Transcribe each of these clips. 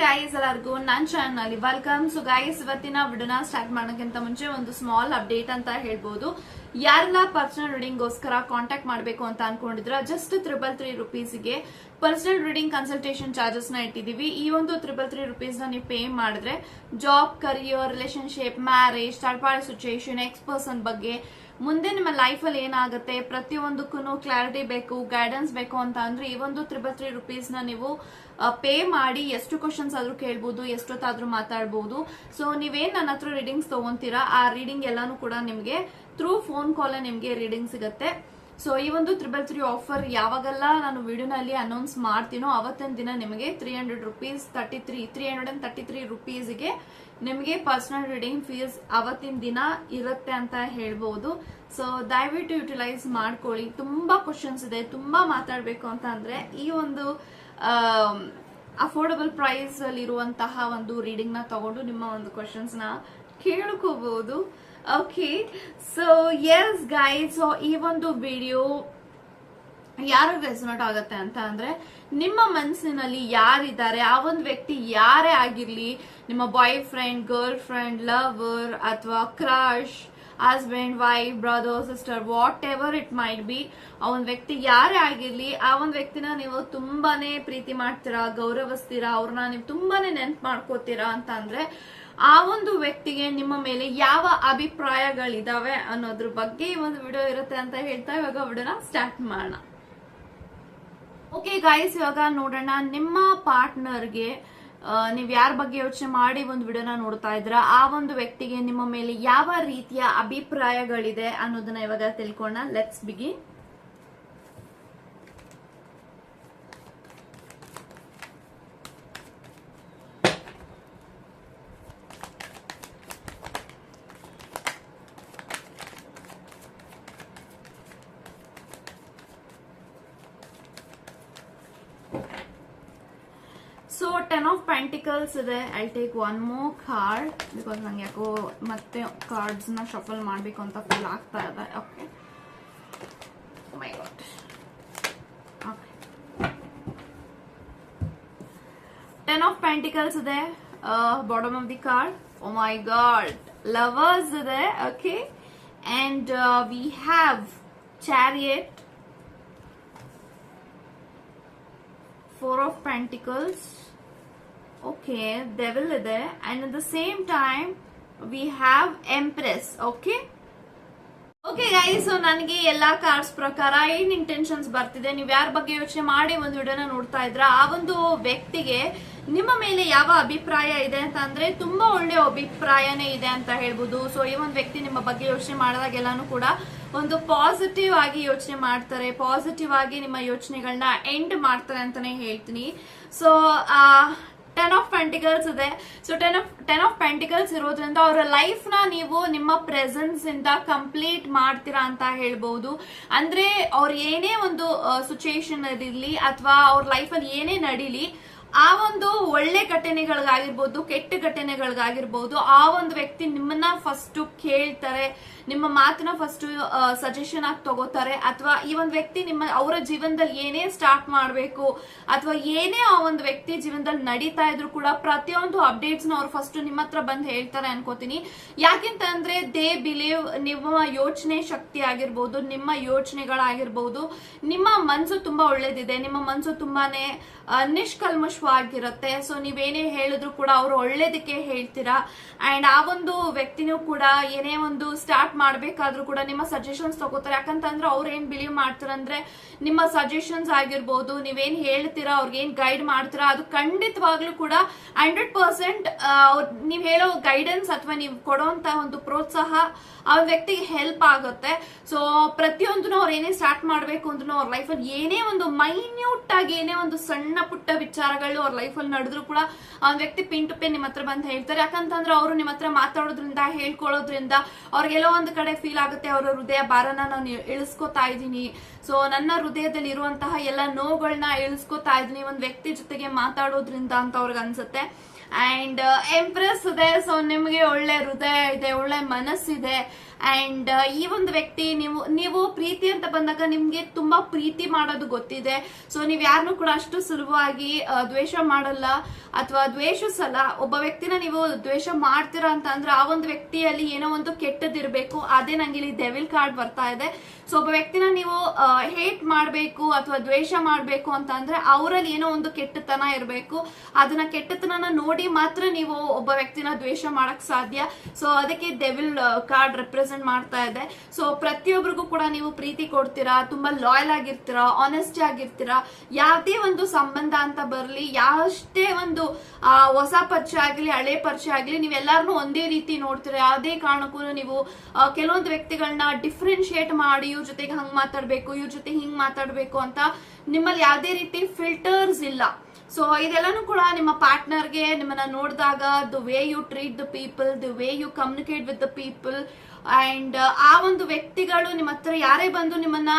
Guys ಎಲ್ಲರಿಗೂ ನನ್ನ channel ಅಲ್ಲಿ ವೆಲ್ಕಮ್ ಸೊ ಗಾಯಸ್ ಇವತ್ತಿನ ವಿಡಿಯೋನ ಸ್ಟಾರ್ಟ್ ಮಾಡೋಕ್ಕಿಂತ ಮುಂಚೆ ಒಂದು ಸ್ಮಾಲ್ ಅಪ್ಡೇಟ್ ಅಂತ ಹೇಳ್ಬೋದು. ಯಾರೆಲ್ಲ ಪರ್ಸನಲ್ ರೀಡಿಂಗ್ ಗೋಸ್ಕರ ಕಾಂಟ್ಯಾಕ್ಟ್ ಮಾಡಬೇಕು ಅಂತ ಅನ್ಕೊಂಡಿದ್ರ ಜಸ್ಟ್ ತ್ರಿಬಲ್ ತ್ರೀ ರುಪೀಸ್ಗೆ ಪರ್ಸನಲ್ ರೀಡಿಂಗ್ ಕನ್ಸಲ್ಟೇಷನ್ ಚಾರ್ಜಸ್ನ ಇಟ್ಟಿದೀವಿ ಈ ಒಂದು ತ್ರಿಬಲ್ ತ್ರೀ ರುಪೀಸ್ನ ನೀವು ಪೇ ಮಾಡಿದ್ರೆ ಜಾಬ್ ಕರಿಯರ್ ರಿಲೇಶನ್ಶಿಪ್ ಮ್ಯಾರೇಜ್ ತಳಪಾಳ ಸಿಚುಯೇಷನ್ ಎಕ್ಸ್ ಪರ್ಸನ್ ಬಗ್ಗೆ ಮುಂದೆ ನಿಮ್ಮ ಲೈಫ್ ಅಲ್ಲಿ ಏನಾಗುತ್ತೆ? ಪ್ರತಿಯೊಂದಕ್ಕೂ ಕ್ಲಾರಿಟಿ ಬೇಕು ಗೈಡೆನ್ಸ್ ಬೇಕು ಅಂತ ಅಂದ್ರೆ ಈ ಒಂದು ತ್ರಿಬಲ್ ತ್ರೀ ರುಪೀಸ್ನ ನೀವು ಪೇ ಮಾಡಿ ಎಷ್ಟು ಕ್ವಶನ್ಸ್ ಆದ್ರೂ ಕೇಳ್ಬೋದು, ಎಷ್ಟೊತ್ತಾದ್ರೂ ಮಾತಾಡ್ಬೋದು. ಸೊ ನೀವೇನ್ ನನ್ನ ಹತ್ರ ರೀಡಿಂಗ್ಸ್ ತಗೊಂತೀರಾ? ಆ ರೀಡಿಂಗ್ ಎಲ್ಲಾನು ಕೂಡ ನಿಮ್ಗೆ ಥ್ರೂ ಫೋನ್ ಕಾಲ್ ನಿಮ್ಗೆ ರೀಡಿಂಗ್ ಸಿಗುತ್ತೆ. ಸೊ ಈ ಒಂದು ತ್ರಿಬಲ್ ತ್ರೀ ಆಫರ್ ಯಾವಾಗೆಲ್ಲ ನಾನು ವಿಡಿಯೋನಲ್ಲಿ ಅನೌನ್ಸ್ ಮಾಡ್ತೀನೋ ಅವತ್ತಿನ ದಿನ ನಿಮಗೆ three hundred rupees thirty three three hundred and thirty three ರುಪೀಸ್ಗೆ ನಿಮಗೆ ಪರ್ಸನಲ್ ರೀಡಿಂಗ್ ಫೀಸ್ ಅವತ್ತಿನ ದಿನ ಇರುತ್ತೆ ಅಂತ ಹೇಳ್ಬೋದು. ಸೊ ದಯವಿಟ್ಟು ಯುಟಿಲೈಸ್ ಮಾಡ್ಕೊಳ್ಳಿ. ತುಂಬಾ ಕ್ವಶನ್ಸ್ ಇದೆ. ತುಂಬಾ ಮಾತಾಡಬೇಕು ಅಂತ ಅಂದರೆ ಈ ಒಂದು ಅಫೋರ್ಡಬಲ್ ಪ್ರೈಸ್ ಅಲ್ಲಿ ಇರುವಂತಹ ಒಂದು ರೀಡಿಂಗ್ ತಗೊಂಡು ನಿಮ್ಮ ಒಂದು ಕ್ವಶನ್ಸ್ನ ಕೇಳ್ಕೋಬಹುದು okay so yes guys so ಈ ಒಂದು ವಿಡಿಯೋ ಯಾರು ರೆಸೋನೇಟ್ ಆಗತ್ತೆ ಅಂತ ಅಂದ್ರೆ ನಿಮ್ಮ ಮನಸ್ಸಿನಲ್ಲಿ ಯಾರಿದ್ದಾರೆ? ಆ ಒಂದು ವ್ಯಕ್ತಿ ಯಾರೇ ಆಗಿರ್ಲಿ, ನಿಮ್ಮ boyfriend girlfriend lover ಅಥವಾ crush husband wife brother sister whatever it might be ಆ ಒಂದು ವ್ಯಕ್ತಿ ಯಾರೇ ಆಗಿರಲಿ, ಆ ಒಂದು ವ್ಯಕ್ತಿನ ನೀವು ತುಂಬಾನೇ ಪ್ರೀತಿ ಮಾಡ್ತೀರಾ, ಗೌರವಿಸ್ತೀರಾ, ಅವ್ರನ್ನ ನೀವು ತುಂಬಾನೇ ನೆನ್ಪು ಮಾಡ್ಕೋತೀರಾ ಅಂತ ಅಂದ್ರೆ, ಆ ಒಂದು ವ್ಯಕ್ತಿಗೆ ನಿಮ್ಮ ಮೇಲೆ ಯಾವ ಅಭಿಪ್ರಾಯಗಳಿದಾವೆ ಅನ್ನೋದ್ರ ಬಗ್ಗೆ ಈ ಒಂದು ವಿಡಿಯೋ ಇರುತ್ತೆ ಅಂತ ಹೇಳ್ತಾ ಇವಾಗ ವಿಡಿಯೋನ ಸ್ಟಾರ್ಟ್ ಮಾಡೋಣ. ಓಕೆ ಗಾಯ್ಸ್ ಇವಾಗ ನೋಡೋಣ ನಿಮ್ಮ ಪಾರ್ಟ್ನರ್ಗೆ ನೀವು ಯಾರ ಬಗ್ಗೆ ಯೋಚನೆ ಮಾಡಿ ಒಂದು ವಿಡಿಯೋನ ನೋಡ್ತಾ ಇದ್ರ ಆ ಒಂದು ವ್ಯಕ್ತಿಗೆ ನಿಮ್ಮ ಮೇಲೆ ಯಾವ ರೀತಿಯ ಅಭಿಪ್ರಾಯಗಳಿದೆ ಅನ್ನೋದನ್ನ ಇವಾಗ ತಿಳ್ಕೊಳ್ಳೋಣ. ಲೆಟ್ಸ್ ಬಿಗಿ ಸೊ ಟೆನ್ ಆಫ್ ಪೆಂಟಿಕಲ್ಸ್ ಇದೆ. I take one more card because ನಂಗೆ ಯಾಕೋ ಮತ್ತೆ ಕಾರ್ಡ್ಸ್ನ ಶಫಲ್ ಮಾಡ್ಬೇಕು ಅಂತ ಫೀಲ್ ಆಗ್ತಾ ಇದೆ. Okay my god okay ten of pentacles ಇದೆ. Bottom of the card oh my god lovers ಇದೆ. Okay and we have chariot four of pentacles. Okay, devil ಇದೆ. And at the same time, we have empress. Okay? Okay guys ನನಗೆ ಎಲ್ಲಾ cards ಪ್ರಕಾರ ಏನ್ intentions ಬರ್ತಿದೆ, ನೀವು ಯಾರ ಬಗ್ಗೆ ಯೋಚನೆ ಮಾಡಿ ಒಂದು ವಿಡಿಯೋನ ನೋಡ್ತಾ ಇದ್ರ? ಆ ಒಂದು ವ್ಯಕ್ತಿಗೆ ನಿಮ್ಮ ಮೇಲೆ ಯಾವ ಅಭಿಪ್ರಾಯ ಇದೆ ಅಂತ ಅಂದ್ರೆ ತುಂಬಾ ಒಳ್ಳೆ ಅಭಿಪ್ರಾಯನೇ ಇದೆ ಅಂತ ಹೇಳ್ಬೋದು. ಸೊ ಈ ಒಂದು ವ್ಯಕ್ತಿ ನಿಮ್ಮ ಬಗ್ಗೆ ಯೋಚನೆ ಮಾಡಿದಾಗೆಲ್ಲಾನು ಕೂಡ ಒಂದು ಪಾಸಿಟಿವ್ ಆಗಿ ಯೋಚನೆ ಮಾಡ್ತಾರೆ. ಪಾಸಿಟಿವ್ ಆಗಿ ನಿಮ್ಮ ಯೋಚನೆಗಳನ್ನ ಎಂಡ್ ಮಾಡ್ತಾರೆ ಅಂತಾನೆ ಹೇಳ್ತೀನಿ. ಸೊ ಟೆನ್ ಆಫ್ ಪೆಂಟಿಕಲ್ಸ್ ಇದೆ. So ten of ten of pentacles ಇರೋದ್ರಿಂದ ಅವರ ಲೈಫ್ನ ನೀವು ನಿಮ್ಮ ಪ್ರೆಸೆನ್ಸ್ ಇಂದ ಕಂಪ್ಲೀಟ್ ಮಾಡ್ತೀರಾ ಅಂತ ಹೇಳ್ಬಹುದು ಅಂದ್ರೆ ಅವ್ರ ಏನೇ ಒಂದು ಸಿಚುಯೇಷನ್ ಇರಲಿ ಅಥವಾ ಅವ್ರ ಲೈಫಲ್ಲಿ ಏನೇ ನಡೀಲಿ, ಆ ಒಂದು ಒಳ್ಳೆ ಘಟನೆಗಳಿಗಾಗಿರ್ಬೋದು, ಕೆಟ್ಟ ಘಟನೆಗಳಿಗಾಗಿರ್ಬೋದು, ಆ ಒಂದು ವ್ಯಕ್ತಿ ನಿಮ್ಮನ್ನ ಫಸ್ಟ್ ಕೇಳ್ತಾರೆ. ನಿಮ್ಮ ಮಾತನ್ನ ಫಸ್ಟ್ ಸಜೆಷನ್ ಆಗಿ ತಗೋತಾರೆ. ಅಥವಾ ಈ ಒಂದು ವ್ಯಕ್ತಿ ನಿಮ್ಮ, ಅವರ ಜೀವನದಲ್ಲಿ ಏನೇ ಸ್ಟಾರ್ಟ್ ಮಾಡಬೇಕು, ಅಥವಾ ಏನೇ ಆ ಒಂದು ವ್ಯಕ್ತಿ ಜೀವನದಲ್ಲಿ ನಡೀತಾ ಇದ್ರು ಕೂಡ ಪ್ರತಿಯೊಂದು ಅಪ್ಡೇಟ್ಸ್ನ ಅವ್ರು ಫಸ್ಟ್ ನಿಮ್ಮ ಹತ್ರ ಬಂದು ಹೇಳ್ತಾರೆ ಅನ್ಕೋತೀನಿ. ಯಾಕೆಂತ ಅಂದ್ರೆ ದೇ ಬಿಲೀವ್ ನಿಮ್ಮ ಯೋಚನೆ ಶಕ್ತಿ ಆಗಿರ್ಬೋದು, ನಿಮ್ಮ ಯೋಚನೆಗಳಾಗಿರ್ಬೋದು, ನಿಮ್ಮ ಮನಸ್ಸು ತುಂಬಾ ಒಳ್ಳೇದಿದೆ. ನಿಮ್ಮ ಮನ್ಸು ತುಂಬಾನೇ ನಿಷ್ಕಲ್ಮಶವಾಗಿರುತ್ತೆ. ಸೊ ನೀವೇನೇ ಹೇಳಿದ್ರು ಕೂಡ ಅವರು ಒಳ್ಳೇದಕ್ಕೆ ಹೇಳ್ತೀರಾ? ಅಂಡ್ ಆ ಒಂದು ವ್ಯಕ್ತಿನೂ ಕೂಡ ಏನೇ ಒಂದು ಸ್ಟಾರ್ಟ್ ಮಾಡ್ಬೇಕಾದ್ರೂ ಕೂಡ ನಿಮ್ಮ ಸಜೆಷನ್ಸ್ ತಗೋತಾರೆ. ಯಾಕಂತಂದ್ರೆ ಅವ್ರು ಏನ್ ಬಿಲೀವ್ ಮಾಡ್ತಾರಂದ್ರೆ ನಿಮ್ಮ ಸಜೆಷನ್ಸ್ ಆಗಿರ್ಬೋದು, ನೀವೇನ್ ಹೇಳ್ತೀರಾ, ಅವ್ರಿಗೆ ಏನ್ ಗೈಡ್ ಮಾಡ್ತೀರಾ, ಅದು ಖಂಡಿತವಾಗ್ಲೂ ಕೂಡ ಹಂಡ್ರೆಡ್ ಪರ್ಸೆಂಟ್ ನೀವ್ ಹೇಳೋ ಗೈಡೆನ್ಸ್ ಅಥವಾ ನೀವು ಕೊಡುವಂತ ಒಂದು ಪ್ರೋತ್ಸಾಹ ಆ ವ್ಯಕ್ತಿಗೆ ಹೆಲ್ಪ್ ಆಗುತ್ತೆ. ಸೊ ಪ್ರತಿಯೊಂದನ್ನು ಅವ್ರು ಏನೇ ಸ್ಟಾರ್ಟ್ ಮಾಡ್ಬೇಕು ಅಂದ್ರೂ ಅವ್ರ ಲೈಫಲ್ಲಿ ಏನೇ ಒಂದು ಮೈನ್ಯೂಟ್ ಆಗಿ ಏನೇ ಒಂದು ಸಣ್ಣ ಪುಟ್ಟ ವಿಚಾರಗಳು ಅವ್ರ ಲೈಫಲ್ಲಿ ನಡೆದ್ರು ಕೂಡ ಆ ವ್ಯಕ್ತಿ ಪಿನ್ ಟು ಪಿನ್ ನಿಮ್ಮ ಹತ್ರ ಬಂದು ಹೇಳ್ತಾರೆ. ಯಾಕಂತಂದ್ರೆ ಅವರು ನಿಮ್ಮ ಹತ್ರ ಮಾತಾಡೋದ್ರಿಂದ, ಹೇಳ್ಕೊಳ್ಳೋದ್ರಿಂದ ಅವ್ರಿಗೆಲ್ಲೋ ಒಂದು ಕಡೆ ಫೀಲ್ ಆಗುತ್ತೆ, ಅವರ ಹೃದಯ ಭಾರನ ನಾನು ಇಳಿಸ್ಕೊತಾ ಇದ್ದೀನಿ. ಸೊ ನನ್ನ ಹೃದಯದಲ್ಲಿ ಇರುವಂತಹ ಎಲ್ಲ ನೋವುಗಳನ್ನ ಇಳಿಸ್ಕೊತಾ ಇದ್ದೀನಿ. ಒಂದು ವ್ಯಕ್ತಿ ಜೊತೆಗೆ ಮಾತಾಡೋದ್ರಿಂದ ಅಂತ ಅವ್ರಿಗೆ ಅನ್ಸುತ್ತೆ. ಅಂಡ್ ಎಂಪ್ರೆಸ್ ಇದೆ. ಸೊ ನಿಮಗೆ ಒಳ್ಳೆ ಹೃದಯ ಇದೆ, ಒಳ್ಳೆ ಮನಸ್ಸಿದೆ. ಅಂಡ್ ಈ ಒಂದು ವ್ಯಕ್ತಿ ನೀವು ನೀವು ಪ್ರೀತಿ ಅಂತ ಬಂದಾಗ ನಿಮ್ಗೆ ತುಂಬಾ ಪ್ರೀತಿ ಮಾಡೋದು ಗೊತ್ತಿದೆ. ಸೊ ನೀವ್ ಯಾರನ್ನು ಕೂಡ ಅಷ್ಟು ಸುಲಭವಾಗಿ ದ್ವೇಷ ಮಾಡಲ್ಲ. ಅಥವಾ ದ್ವೇಷಿಸಲ್ಲ. ಒಬ್ಬ ವ್ಯಕ್ತಿನ ನೀವು ದ್ವೇಷ ಮಾಡ್ತೀರಾ ಅಂತ ಅಂದ್ರೆ ಆ ಒಂದು ವ್ಯಕ್ತಿಯಲ್ಲಿ ಏನೋ ಒಂದು ಕೆಟ್ಟದಿರ್ಬೇಕು. ಅದೇ ನಂಗೆ ಇಲ್ಲಿ ಡೆವಿಲ್ ಕಾರ್ಡ್ ಬರ್ತಾ ಇದೆ. ಸೊ ಒಬ್ಬ ವ್ಯಕ್ತಿನ ನೀವು ಹೇಟ್ ಮಾಡಬೇಕು ಅಥವಾ ದ್ವೇಷ ಮಾಡಬೇಕು ಅಂತ ಅಂದ್ರೆ ಅವರಲ್ಲಿ ಏನೋ ಒಂದು ಕೆಟ್ಟತನ ಇರಬೇಕು. ಅದನ್ನ ಕೆಟ್ಟತನ ನೋಡಿ ಮಾತ್ರ ನೀವು ಒಬ್ಬ ವ್ಯಕ್ತಿನ ದ್ವೇಷ ಮಾಡಕ್ ಸಾಧ್ಯ. ಸೊ ಅದಕ್ಕೆ ಡೆವಿಲ್ ಕಾರ್ಡ್ ರೆಪ್ರೆಸೆಂಟ್ ಮಾಡ್ತಾ ಇದೆ. ಸೊ ಪ್ರತಿಯೊಬ್ಬರಿಗೂ ಕೂಡ ನೀವು ಪ್ರೀತಿ ಕೊಡ್ತೀರಾ, ತುಂಬಾ ಲಾಯಲ್ ಆಗಿರ್ತೀರಾ ಆನೆಸ್ಟಿ ಆಗಿರ್ತೀರಾ, ಯಾವುದೇ ಒಂದು ಸಂಬಂಧ ಅಂತ ಬರಲಿ ಯಾವಷ್ಟೇ ಒಂದು ಹೊಸ ಪರಿಚಯ ಆಗಲಿ, ಹಳೆ ಪರಿಚಯ ಆಗಲಿ ನೀವೆಲ್ಲರನ್ನೂ ಒಂದೇ ರೀತಿ ನೋಡ್ತೀರಾ, ಯಾವುದೇ ಕಾರಣಕ್ಕೂ ನೀವು ಕೆಲವೊಂದು ವ್ಯಕ್ತಿಗಳನ್ನ ಡಿಫ್ರೆನ್ಶಿಯೇಟ್ ಮಾಡಿ, ಇವ್ರ ಜೊತೆಗೆ ಹಂಗ್ ಮಾತಾಡ್ಬೇಕು, ಇವ್ರ ಜೊತೆ ಹಿಂಗ್ ಮಾತಾಡ್ಬೇಕು ಅಂತ ನಿಮ್ಮಲ್ಲಿ ಯಾವುದೇ ರೀತಿ ಫಿಲ್ಟರ್ಸ್ ಇಲ್ಲ. ಸೊ ಇದೆಲ್ಲಾನು ಕೂಡ ನಿಮ್ಮ ಪಾರ್ಟ್ನರ್ಗೆ ನಿಮ್ಮನ್ನ ನೋಡಿದಾಗ the way you treat the people the way you communicate with the people and ಆ ಒಂದು ವ್ಯಕ್ತಿಗಳು ನಿಮ್ಮ ಹತ್ರ ಯಾರೇ ಬಂದು ನಿಮ್ಮನ್ನ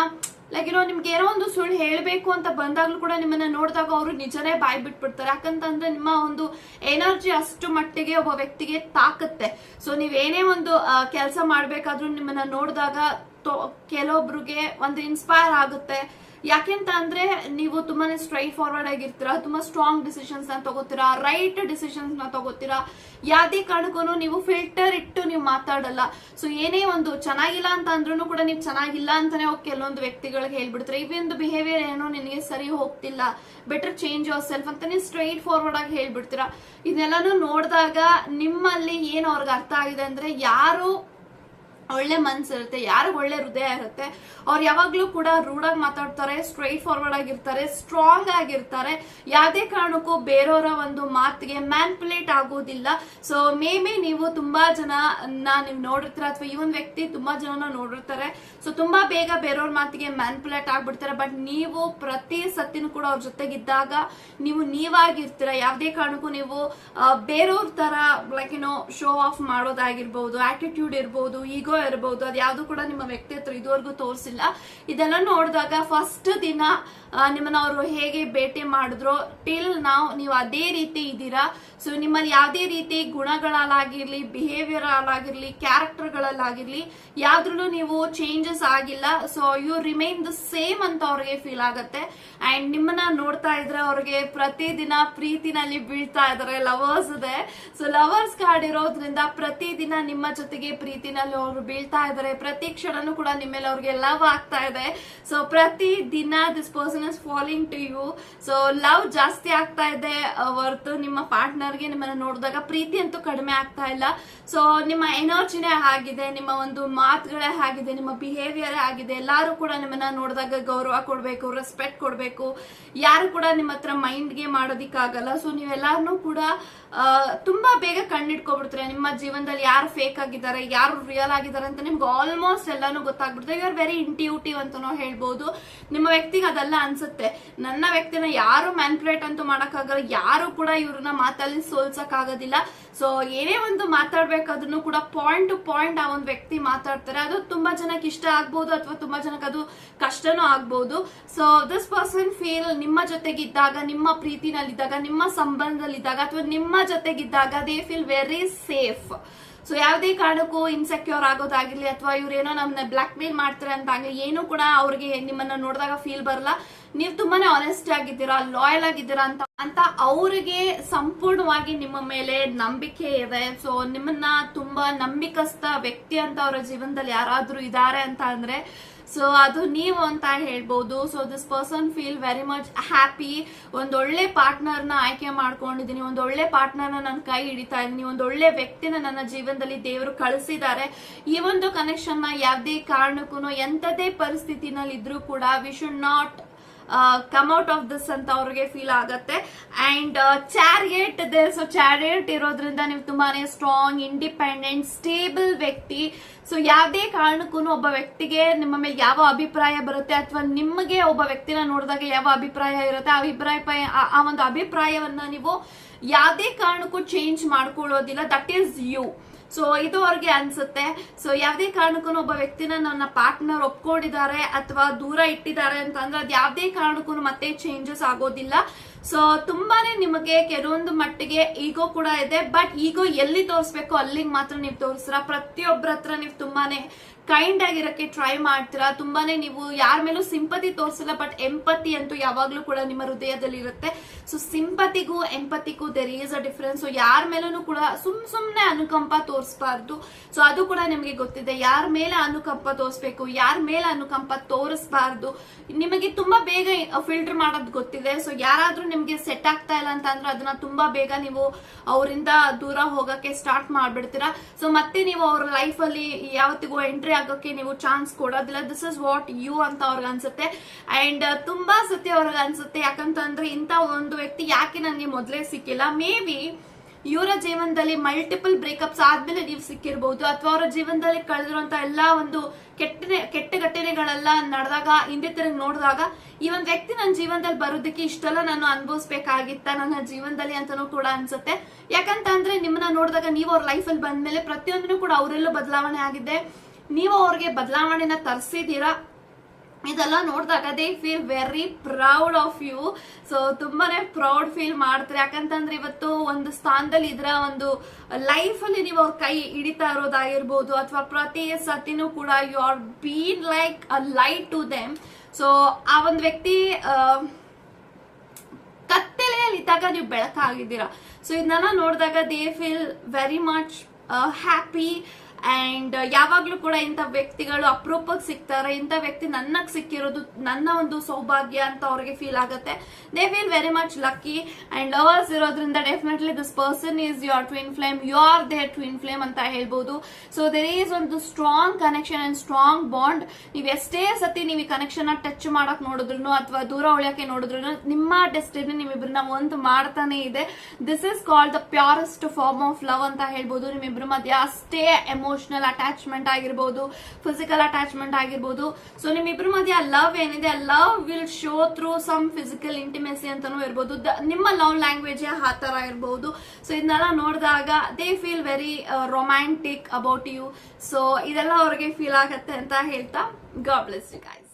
ಲೈಕ್ ಏನೋ ನಿಮ್ಗೆ ಏನೋ ಒಂದು ಸುಳ್ಳು ಹೇಳಬೇಕು ಅಂತ ಬಂದಾಗ್ಲೂ ಕೂಡ ನಿಮ್ಮನ್ನ ನೋಡಿದಾಗ ಅವರು ನಿಜನೇ ಬಾಯಿ ಬಿಟ್ಬಿಡ್ತಾರೆ. ಯಾಕಂತಂದ್ರೆ ನಿಮ್ಮ ಒಂದು ಎನರ್ಜಿ ಅಷ್ಟು ಮಟ್ಟಿಗೆ ಒಬ್ಬ ವ್ಯಕ್ತಿಗೆ ತಾಕತ್ತೆ. ಸೊ ನೀವೇನೇ ಒಂದು ಕೆಲಸ ಮಾಡ್ಬೇಕಾದ್ರೂ ನಿಮ್ಮನ್ನ ನೋಡಿದಾಗ ಕೆಲವೊಬ್ರಿಗೆ ಒಂದು ಇನ್ಸ್ಪೈರ್ ಆಗುತ್ತೆ. ಯಾಕೆಂತ ಅಂದ್ರೆ ನೀವು ತುಂಬಾನೇ ಸ್ಟ್ರೈಟ್ ಫಾರ್ವರ್ಡ್ ಆಗಿರ್ತೀರ, ತುಂಬಾ ಸ್ಟ್ರಾಂಗ್ ಡಿಸಿಷನ್ಸ್ನ ತಗೋತೀರಾ ರೈಟ್ ಡಿಸಿಷನ್ಸ್ನ ತಗೋತೀರಾ. ಯಾವ್ದೇ ಕಾರಣಕ್ಕೂ ನೀವು ಫಿಲ್ಟರ್ ಇಟ್ಟು ನೀವು ಮಾತಾಡಲ್ಲ. ಸೊ ಏನೇ ಒಂದು ಚೆನ್ನಾಗಿಲ್ಲ ಅಂತ ಅಂದ್ರೂ ಕೂಡ ನೀವು ಚೆನ್ನಾಗಿಲ್ಲ ಅಂತಾನೆ ಹೋಗಿ ಕೆಲವೊಂದು ವ್ಯಕ್ತಿಗಳಿಗೆ ಹೇಳ್ಬಿಡ್ತಾರೆ. ಇವೊಂದು ಬಿಹೇವಿಯರ್ ಏನೋ ನಿನಗೆ ಸರಿ ಹೋಗ್ತಿಲ್ಲ. ಬೆಟರ್ ಚೇಂಜ್ ಯೋರ್ ಸೆಲ್ಫ್ ಅಂತ ನೀವು ಸ್ಟ್ರೈಟ್ ಫಾರ್ವರ್ಡ್ ಆಗಿ ಹೇಳ್ಬಿಡ್ತೀರಾ. ಇದನ್ನೆಲ್ಲಾನು ನೋಡಿದಾಗ ನಿಮ್ಮಲ್ಲಿ ಏನು ಅವ್ರಿಗೆ ಅರ್ಥ ಆಗಿದೆ ಅಂದ್ರೆ ಯಾರು ಒಳ್ಳೆ ಮನ್ಸಿರುತ್ತೆ ಯಾರಿಗ ಒಳ್ಳೆ ಹೃದಯ ಇರುತ್ತೆ, ಅವ್ರು ಯಾವಾಗ್ಲೂ ಕೂಡ ರೂಢಾಗಿ ಮಾತಾಡ್ತಾರೆ ಸ್ಟ್ರೈಟ್ ಫಾರ್ವರ್ಡ್ ಆಗಿರ್ತಾರೆ ಸ್ಟ್ರಾಂಗ್ ಆಗಿರ್ತಾರೆ. ಯಾವುದೇ ಕಾರಣಕ್ಕೂ ಬೇರೆಯವರ ಒಂದು ಮಾತಿಗೆ ಮ್ಯಾನ್ಪುಲೇಟ್ ಆಗೋದಿಲ್ಲ. ಸೊ ಮೇ ಬಿ ನೀವು ತುಂಬಾ ಜನ ನೀವು ನೋಡಿರ್ತೀರ ಅಥವಾ ಈ ಒಂದು ವ್ಯಕ್ತಿ ತುಂಬಾ ಜನನ ನೋಡಿರ್ತಾರೆ. ಸೊ ತುಂಬಾ ಬೇಗ ಬೇರೆಯವ್ರ ಮಾತಿಗೆ ಮ್ಯಾನ್ಪುಲೇಟ್ ಆಗ್ಬಿಡ್ತಾರೆ. ಬಟ್ ನೀವು ಪ್ರತಿ ಸತ್ತಿನೂ ಕೂಡ ಅವ್ರ ಜೊತೆಗಿದ್ದಾಗ ನೀವು ನೀವಾಗಿರ್ತೀರ. ಯಾವುದೇ ಕಾರಣಕ್ಕೂ ನೀವು ಬೇರೆಯವ್ರ ತರ ಲೈಕ್ ಏನೋ ಶೋ ಆಫ್ ಮಾಡೋದಾಗಿರ್ಬೋದು ಆಟಿಟ್ಯೂಡ್ ಇರ್ಬೋದು ಈಗೋ ಇರ್ಬೋದು ಅದು ಯಾವುದು ಕೂಡ ನಿಮ್ಮ ವ್ಯಕ್ತಿತ್ವ ಇದುವರೆಗೂ ತೋರಿಸಿಲ್ಲ. ಇದೆಲ್ಲ ನೋಡಿದಾಗ ಫಸ್ಟ್ ದಿನ ನಿಮ್ಮನ್ನ ಅವರು ಹೇಗೆ ಭೇಟಿ ಮಾಡಿದ್ರು ಟಿಲ್ ನಾವು ನೀವು ಅದೇ ರೀತಿ ಇದ್ದೀರಾ? ಸೊ ನಿಮ್ಮಲ್ಲಿ ಯಾವುದೇ ರೀತಿ ಗುಣಗಳಲ್ಲಾಗಿರ್ಲಿ ಬಿಹೇವಿಯರ್ ಅಲ್ಲಾಗಿರ್ಲಿ ಕ್ಯಾರೆಕ್ಟರ್ಗಳಲ್ಲಾಗಿರ್ಲಿ ಯಾವ್ದ್ರಲ್ಲೂ ನೀವು ಚೇಂಜಸ್ ಆಗಿಲ್ಲ. So you remain the same ಅಂತ ಅವ್ರಿಗೆ ಫೀಲ್ ಆಗುತ್ತೆ. ಅಂಡ್ ನಿಮ್ಮನ್ನ ನೋಡ್ತಾ ಇದ್ರೆ ಅವ್ರಿಗೆ ಪ್ರತಿದಿನ ಪ್ರೀತಿನಲ್ಲಿ ಬೀಳ್ತಾ ಇದಾರೆ ಲವರ್ಸ್ ಇದೆ ಸೊ ಲವರ್ಸ್ ಕಾರ್ಡ್ ಇರೋದ್ರಿಂದ ಪ್ರತಿದಿನ ನಿಮ್ಮ ಜೊತೆಗೆ ಪ್ರೀತಿನಲ್ಲಿ ಅವರು ಬೀಳ್ತಾ ಇದಾರೆ ಪ್ರತಿ ಕ್ಷಣನೂ ಕೂಡ ನಿಮ್ಮ ಮೇಲೆ ಅವ್ರಿಗೆ ಲವ್ ಆಗ್ತಾ ಇದೆ. ಸೊ ಪ್ರತಿ ದಿನ this person is following to you so love ಜಾಸ್ತಿ ಆಗ್ತಾ ಇದೆ ಹೊರತು ನಿಮ್ಮ ಪಾರ್ಟ್ನರ್ಗೆ ನಿಮ್ಮನ್ನ ನೋಡಿದಾಗ ಪ್ರೀತಿ ಅಂತೂ ಕಡಿಮೆ ಆಗ್ತಾ ಇಲ್ಲ. ಸೊ ನಿಮ್ಮ ಎನರ್ಜಿನೇ ಆಗಿದೆ, ನಿಮ್ಮ ಒಂದು ಮಾತುಗಳೇ ಆಗಿದೆ, ನಿಮ್ಮ ಬಿಹೇವಿಯರ್ ಆಗಿದೆ. ಎಲ್ಲರೂ ಕೂಡ ನಿಮ್ಮನ್ನ ನೋಡಿದಾಗ ಗೌರವ ಕೊಡಬೇಕು ರೆಸ್ಪೆಕ್ಟ್ ಕೊಡಬೇಕು. ಯಾರು ಕೂಡ ನಿಮ್ಮ ಹತ್ರ ಮೈಂಡ್ಗೆ ಮಾಡೋದಿಕ್ಕಾಗಲ್ಲ. ಸೊ ನೀವೆಲ್ಲರೂ ಕೂಡ ತುಂಬಾ ಬೇಗ ಕಣ್ಣಿಟ್ಕೊಬಿಡ್ತಾರೆ ನಿಮ್ಮ ಜೀವನದಲ್ಲಿ ಯಾರು ಫೇಕ್ ಆಗಿದ್ದಾರೆ, ಯಾರು ರಿಯಲ್ ಆಗಿದ್ದಾರೆ ಅಂತ ನಿಮ್ಗೆ ಆಲ್ಮೋಸ್ಟ್ ಎಲ್ಲಾನು ಗೊತ್ತಾಗ್ಬಿಡುತ್ತೆ ಯು ಆರ್ ವೆರಿ ಇಂಟ್ಯೂಟಿವ್ ಅಂತನೋ ಹೇಳ್ಬೋದು. ನಿಮ್ಮ ವ್ಯಕ್ತಿಗೆ ಅದೆಲ್ಲ ಅನ್ಸುತ್ತೆ. ನನ್ನ ವ್ಯಕ್ತಿನ ಯಾರು ಮ್ಯಾನ್ಪುಲೇಟ್ ಅಂತೂ ಮಾಡೋಕ್ಕಾಗಲ್ಲ. ಯಾರು ಕೂಡ ಇವ್ರನ್ನ ಮಾತಲ್ಲಿ ಸೋಲ್ಸಕ್ ಆಗೋದಿಲ್ಲ ಸೊ ಏನೇ ಒಂದು ಮಾತಾಡ್ಬೇಕಾದ್ರೂ ಕೂಡ ಪಾಯಿಂಟ್ ಟು ಪಾಯಿಂಟ್ ಆ ಒಂದು ವ್ಯಕ್ತಿ ಮಾತಾಡ್ತಾರೆ. ಅದು ತುಂಬಾ ಜನಕ್ಕೆ ಇಷ್ಟ ಆಗ್ಬೋದು ಅಥವಾ ತುಂಬಾ ಜನಕ್ಕೆ ಅದು ಕಷ್ಟನೂ ಆಗ್ಬೋದು. ಸೊ ದಿಸ್ ಪರ್ಸನ್ ಫೀಲ್ ನಿಮ್ಮ ಜೊತೆಗಿದ್ದಾಗ, ನಿಮ್ಮ ಪ್ರೀತಿನಲ್ಲಿದ್ದಾಗ, ನಿಮ್ಮ ಸಂಬಂಧದಲ್ಲಿದ್ದಾಗ ಅಥವಾ ನಿಮ್ಮ ಜೊತೆಗಿದ್ದಾಗ they feel very safe so ಯಾವುದೇ ಕಾರಣಕ್ಕೂ ಇನ್ಸೆಕ್ಯೂರ್ ಆಗೋದಾಗಿರ್ಲಿ ಅಥವಾ ಇವ್ರೇನೋ ನಮ್ಮನ್ನ ಬ್ಲಾಕ್ ಮೇಲ್ ಮಾಡ್ತಾರೆ ಅಂತ ಆಗಲಿ ಏನು ಕೂಡ ಅವ್ರಿಗೆ ನಿಮ್ಮನ್ನ ನೋಡಿದಾಗ ಫೀಲ್ ಬರಲ್ಲ. ನೀವು ತುಂಬಾನೇ ಆನೆಸ್ಟ್ ಆಗಿದ್ದೀರಾ ಲಾಯಲ್ ಆಗಿದ್ದೀರಾ ಅಂತ ಅಂತ ಅವ್ರಿಗೆ ಸಂಪೂರ್ಣವಾಗಿ ನಿಮ್ಮ ಮೇಲೆ ನಂಬಿಕೆ ಇದೆ. ಸೊ ನಿಮ್ಮನ್ನ ತುಂಬಾ ನಂಬಿಕಸ್ಥ ವ್ಯಕ್ತಿ ಅಂತ ಅವರ ಜೀವನದಲ್ಲಿ ಯಾರಾದ್ರೂ ಇದ್ದಾರೆ ಅಂತ ಅಂದ್ರೆ ಸೊ ಅದು ನೀವು ಅಂತ ಹೇಳ್ಬೋದು. So this person feel very much happy ಒಂದೊಳ್ಳೆ ಪಾರ್ಟ್ನರ್ನ ಆಯ್ಕೆ ಮಾಡ್ಕೊಂಡಿದ್ದೀನಿ. ಒಂದೊಳ್ಳೆ ಪಾರ್ಟ್ನರ್ನ ನನ್ನ ಕೈ ಹಿಡಿತಾ ಇದ್ದೀನಿ. ಒಂದೊಳ್ಳೆ ವ್ಯಕ್ತಿನ ನನ್ನ ಜೀವನದಲ್ಲಿ ದೇವರು ಕಳಿಸಿದ್ದಾರೆ. ಈ ಒಂದು ಕನೆಕ್ಷನ್ನ ಯಾವುದೇ ಕಾರಣಕ್ಕೂ ಎಂಥದೇ ಪರಿಸ್ಥಿತಿನಲ್ಲಿ ಇದ್ರೂ ಕೂಡ we should not come out of this ಅಂತ ಅವ್ರಿಗೆ ಫೀಲ್ ಆಗತ್ತೆ. ಅಂಡ್ ಚಾರಿಯೇಟ್ ಇದೆ. ಸೊ ಚಾರಿಯೇಟ್ ಇರೋದ್ರಿಂದ ನೀವು ತುಂಬಾನೇ ಸ್ಟ್ರಾಂಗ್ ಇಂಡಿಪೆಂಡೆಂಟ್ ಸ್ಟೇಬಲ್ ವ್ಯಕ್ತಿ. ಸೊ ಯಾವುದೇ ಕಾರಣಕ್ಕೂ ಒಬ್ಬ ವ್ಯಕ್ತಿಗೆ ನಿಮ್ಮ ಮೇಲೆ ಯಾವ ಅಭಿಪ್ರಾಯ ಬರುತ್ತೆ ಅಥವಾ ನಿಮಗೆ ಒಬ್ಬ ವ್ಯಕ್ತಿನ ನೋಡಿದಾಗ ಯಾವ ಅಭಿಪ್ರಾಯ ಇರುತ್ತೆ, ಆ ಅಭಿಪ್ರಾಯ ಆ- ಒಂದು ಅಭಿಪ್ರಾಯವನ್ನ ನೀವು ಯಾವುದೇ ಕಾರಣಕ್ಕೂ ಚೇಂಜ್ ಮಾಡ್ಕೊಳ್ಳೋದಿಲ್ಲ. ದಟ್ ಈಸ್ ಯು ಸೊ ಇದು ಅವ್ರಿಗೆ ಅನ್ಸುತ್ತೆ. ಸೊ ಯಾವುದೇ ಕಾರಣಕ್ಕೂ ಒಬ್ಬ ವ್ಯಕ್ತಿನ ನನ್ನ ಪಾರ್ಟ್ನರ್ ಒಪ್ಕೊಂಡಿದ್ದಾರೆ ಅಥವಾ ದೂರ ಇಟ್ಟಿದ್ದಾರೆ ಅಂತ ಅಂದ್ರೆ ಅದು ಯಾವುದೇ ಕಾರಣಕ್ಕೂ ಮತ್ತೆ ಚೇಂಜಸ್ ಆಗೋದಿಲ್ಲ. ಸೊ ತುಂಬಾನೇ ನಿಮಗೆ ಕೆಲವೊಂದು ಮಟ್ಟಿಗೆ ಈಗೋ ಕೂಡ ಇದೆ. ಬಟ್ ಈಗೋ ಎಲ್ಲಿ ತೋರಿಸ್ಬೇಕು ಅಲ್ಲಿಗೆ ಮಾತ್ರ ನೀವು ತೋರಿಸ್ರ ಪ್ರತಿಯೊಬ್ಬರ ಹತ್ರ ನೀವು ತುಂಬಾನೇ ಕೈಂಡ್ ಆಗಿರಕ್ಕೆ ಟ್ರೈ ಮಾಡ್ತೀರಾ? ತುಂಬಾನೇ ನೀವು ಯಾರ ಮೇಲೂ ಸಿಂಪತಿ ತೋರಿಸಲ್ಲ ಬಟ್ ಎಂಪತಿ ಅಂತೂ ಯಾವಾಗ್ಲೂ ಕೂಡ ನಿಮ್ಮ ಹೃದಯದಲ್ಲಿ ಇರುತ್ತೆ ಸೊ ಸಿಂಪತಿಗೂ ಎಂಪತಿಗೂ there is a difference so ಯಾರ ಮೇಲೂ ಕೂಡ ಸುಮ್ ಸುಮ್ನೆ ಅನುಕಂಪ ತೋರಿಸಬಾರ್ದು. ಸೊ ಅದು ಕೂಡ ನಿಮಗೆ ಗೊತ್ತಿದೆ. ಯಾರ ಮೇಲೆ ಅನುಕಂಪ ತೋರಿಸ್ಬೇಕು, ಯಾರ ಮೇಲೆ ಅನುಕಂಪ ತೋರಿಸಬಾರ್ದು, ನಿಮಗೆ ತುಂಬಾ ಬೇಗ ಫಿಲ್ಟರ್ ಮಾಡೋದು ಗೊತ್ತಿದೆ. ಸೊ ಯಾರಾದ್ರೂ ನಿಮ್ಗೆ ಸೆಟ್ ಆಗ್ತಾ ಇಲ್ಲ ಅಂತ ಅಂದ್ರೆ ಅದನ್ನ ತುಂಬಾ ಬೇಗ ನೀವು ಅವರಿಂದ ದೂರ ಹೋಗಕ್ಕೆ ಸ್ಟಾರ್ಟ್ ಮಾಡ್ಬಿಡ್ತೀರಾ? ಸೊ ಮತ್ತೆ ನೀವು ಅವ್ರ ಲೈಫ್ ಅಲ್ಲಿ ಯಾವತ್ತಿಗೂ ಎಂಟ್ರಿ ಆಗೋಕೆ ನೀವು ಚಾನ್ಸ್ ಕೊಡೋದಿಲ್ಲ. ದಿಸ್ ಇಸ್ ವಾಟ್ ಯು ಅಂತ ಅವ್ರಿಗೆ ಅನ್ಸುತ್ತೆ. ಅಂಡ್ ತುಂಬಾ ಸತಿ ಅವ್ರಿಗೆ ಅನ್ಸುತ್ತೆ. ಯಾಕಂತಂದ್ರೆ ಇಂತ ಒಂದು ವ್ಯಕ್ತಿ ಯಾಕೆ ನನಗೆ ಮೊದಲೇ ಸಿಕ್ಕಿಲ್ಲ? ಮೇ ಬಿ ಇವರ ಜೀವನದಲ್ಲಿ ಮಲ್ಟಿಪಲ್ ಬ್ರೇಕಪ್ಸ್ ಆದ್ಮೇಲೆ ನೀವು ಸಿಕ್ಕಿರ್ಬಹುದು ಅಥವಾ ಅವರ ಜೀವನದಲ್ಲಿ ಕಳೆದಿರುವಂತ ಎಲ್ಲಾ ಒಂದು ಕೆಟ್ಟ ಕೆಟ್ಟ ಘಟನೆಗಳೆಲ್ಲ ನಡೆದಾಗ, ಹಿಂದೆ ತಿರುಗಿ ನೋಡಿದಾಗ, ಈ ಒಂದು ವ್ಯಕ್ತಿ ನನ್ನ ಜೀವನದಲ್ಲಿ ಬರೋದಕ್ಕೆ ಇಷ್ಟೆಲ್ಲ ನಾನು ಅನುಭವಿಸ್ಬೇಕಾಗಿತ್ತ ನನ್ನ ಜೀವನದಲ್ಲಿ ಅಂತಾನೂ ಕೂಡ ಅನ್ಸುತ್ತೆ. ಯಾಕಂತ ಅಂದ್ರೆ ನಿಮ್ಮನ್ನ ನೋಡಿದಾಗ ನೀವು ಅವ್ರ ಲೈಫಲ್ಲಿ ಬಂದ್ಮೇಲೆ ಪ್ರತಿಯೊಂದನ್ನು ಕೂಡ ಅವರೆಲ್ಲೂ ಬದಲಾವಣೆ ಆಗಿದೆ. ನೀವು ಅವ್ರಿಗೆ ಬದಲಾವಣೆನ ತರಿಸಿದ್ದೀರಾ? ಇದೆಲ್ಲ ನೋಡಿದಾಗ they feel very proud of you so ತುಂಬಾನೇ ಪ್ರೌಡ್ ಫೀಲ್ ಮಾಡ್ತಾರೆ. ಯಾಕಂತಂದ್ರೆ ಇವತ್ತು ಒಂದು ಸ್ಥಾನದಲ್ಲಿ ಇದ್ರ ಒಂದು ಲೈಫ್ ಅಲ್ಲಿ ನೀವು ಅವ್ರ ಕೈ ಹಿಡಿತಾ ಇರೋದಾಗಿರ್ಬೋದು ಅಥವಾ ಪ್ರತಿ ಸತಿನೂ ಕೂಡ you are been like a light to them so ಆ ಒಂದು ವ್ಯಕ್ತಿ ಕತ್ತಲೆಯಲ್ಲಿ ಇದ್ದಾಗ ನೀವು ಬೆಳಕಾಗಿದ್ದೀರಾ. ಸೊ ಇದನ್ನೆಲ್ಲ ನೋಡಿದಾಗ they feel very much happy and ಯಾವಾಗ್ಲೂ ಕೂಡ ಇಂಥ ವ್ಯಕ್ತಿಗಳು ಅಪರೂಪಕ್ಕೆ ಸಿಗ್ತಾರೆ. ಇಂಥ ವ್ಯಕ್ತಿ ನನ್ನಕ್ಕೆ ಸಿಕ್ಕಿರೋದು ನನ್ನ ಒಂದು ಸೌಭಾಗ್ಯ ಅಂತ ಅವ್ರಿಗೆ ಫೀಲ್ ಆಗುತ್ತೆ. They feel very much lucky and lovers ಇರೋದ್ರಿಂದ definitely this person is your twin flame you are their twin flame ಅಂತ ಹೇಳ್ಬೋದು. ಸೊ ದೇರ್ ಈಸ್ ಒಂದು strong connection and strong bond ನೀವು ಎಷ್ಟೇ ಸತಿ ನೀವು ಈ ಕನೆಕ್ಷನ್ ಟಚ್ ಮಾಡಕ್ ನೋಡಿದ್ರು ಅಥವಾ ದೂರ ಉಳಿಯಕ್ಕೆ ನೋಡಿದ್ರು ನಿಮ್ಮ ಡೆಸ್ಟಿನಿ ನಿಮ್ಮಿಬ್ರನ್ನ ಒಂದು ಮಾಡ್ತಾನೆ ಇದೆ. This is called the purest form of love ಅಂತ ಹೇಳ್ಬೋದು. ನಿಮ್ಮಿಬ್ರ ಮಧ್ಯ ಅಷ್ಟೇ ಎಮೋಷನಲ್ ಅಟ್ಯಾಚ್ಮೆಂಟ್ ಆಗಿರ್ಬೋದು ಫಿಸಿಕಲ್ ಅಟ್ಯಾಚ್ಮೆಂಟ್ ಆಗಿರ್ಬೋದು. ಸೊ ನಿಮ್ಮಿಬ್ರ ಮಧ್ಯೆ ಆ ಲವ್ ಏನಿದೆ, ಆ love will show through some physical intimacy ಅಂತಾನೂ ಇರ್ಬೋದು ನಿಮ್ಮ ಲವ್ ಲ್ಯಾಂಗ್ವೇಜ್ ಆ ತರ ಇರ್ಬೋದು. ಸೊ ಇದನ್ನೆಲ್ಲ ನೋಡಿದಾಗ they feel very romantic about you so ಇದೆಲ್ಲ ಅವ್ರಿಗೆ ಫೀಲ್ ಆಗತ್ತೆ ಅಂತ ಹೇಳ್ತಾ ಗಾಡ್ ಬ್ಲೆಸ್ ಯು ಗೈಸ್